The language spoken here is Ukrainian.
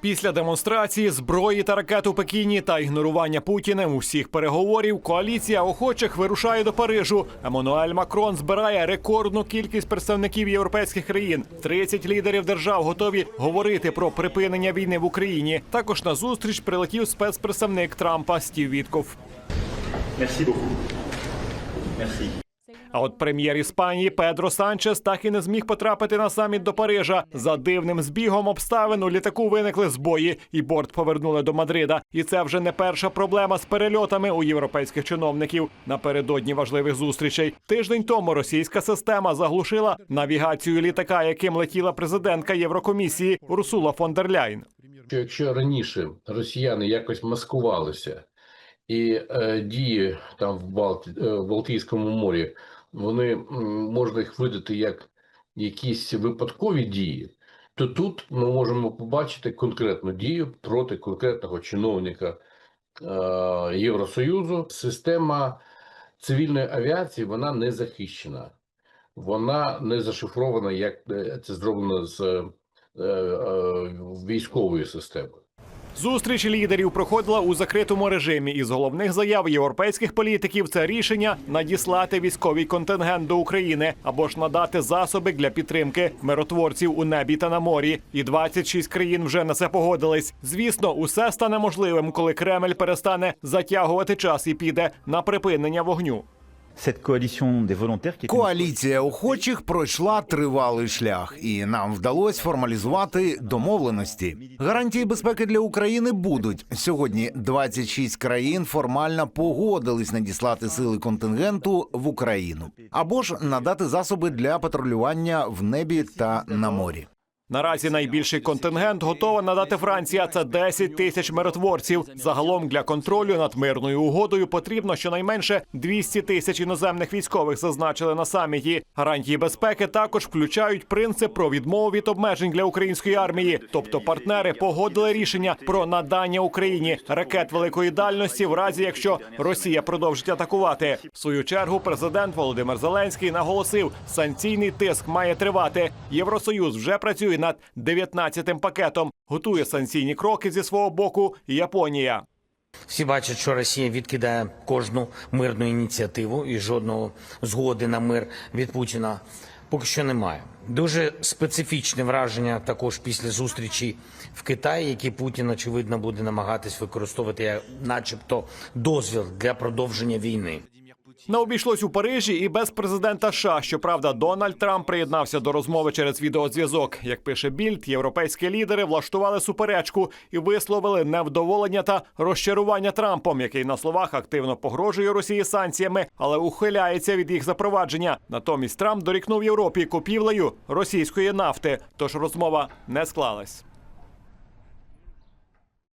Після демонстрації зброї та ракет у Пекіні та ігнорування Путіним усіх переговорів, коаліція охочих вирушає до Парижу. Еммануель Макрон збирає рекордну кількість представників європейських країн. 30 лідерів держав готові говорити про припинення війни в Україні. Також на зустріч прилетів спецпредставник Трампа Стів Вітков. Merci beaucoup. А от прем'єр Іспанії Педро Санчес так і не зміг потрапити на саміт до Парижа. За дивним збігом обставин у літаку виникли збої, і борт повернули до Мадрида. І це вже не перша проблема з перельотами у європейських чиновників. Напередодні важливих зустрічей. Тиждень тому російська система заглушила навігацію літака, яким летіла президентка Єврокомісії Урсула фон дер Ляйн. якщо раніше росіяни якось маскувалися і е, дії там в, Балті, е, Балтійському морі, вони можна їх видати як якісь випадкові дії, то тут ми можемо побачити конкретну дію проти конкретного чиновника е, Євросоюзу. Система цивільної авіації вона не захищена, вона не зашифрована, як е, це зроблено з е, військовою системою. Зустріч лідерів проходила у закритому режимі. Із головних заяв європейських політиків це рішення надіслати військовий контингент до України або ж надати засоби для підтримки миротворців у небі та на морі. І 26 країн вже на це погодились. Звісно, усе стане можливим, коли Кремль перестане затягувати час і піде на припинення вогню. Коаліція охочих пройшла тривалий шлях, і нам вдалося формалізувати домовленості. Гарантії безпеки для України будуть сьогодні. 26 країн формально погодились надіслати сили контингенту в Україну або ж надати засоби для патрулювання в небі та на морі. Наразі найбільший контингент готова надати Франція. Це 10 тисяч миротворців. Загалом для контролю над мирною угодою потрібно щонайменше 200 тисяч іноземних військових. Зазначили на саміті. Гарантії безпеки також включають принцип про відмову від обмежень для української армії. Тобто партнери погодили рішення про надання Україні ракет великої дальності, в разі якщо Росія продовжить атакувати. В свою чергу президент Володимир Зеленський наголосив, санкційний тиск має тривати. Євросоюз вже працює над 19-тим пакетом. Готує санкційні кроки зі свого боку. Японія. Всі бачать, що Росія відкидає кожну мирну ініціативу і жодного згоди на мир від Путіна поки що немає. Дуже специфічне враження також після зустрічі в Китаї, які Путін очевидно буде намагатись використовувати як, начебто, дозвіл для продовження війни. Не обійшлось у Парижі і без президента США. Щоправда, Дональд Трамп приєднався до розмови через відеозв'язок. Як пише Більд, європейські лідери влаштували суперечку і висловили невдоволення та розчарування Трампом, який на словах активно погрожує Росії санкціями, але ухиляється від їх запровадження. Натомість Трамп дорікнув Європі купівлею російської нафти. Тож розмова не склалась.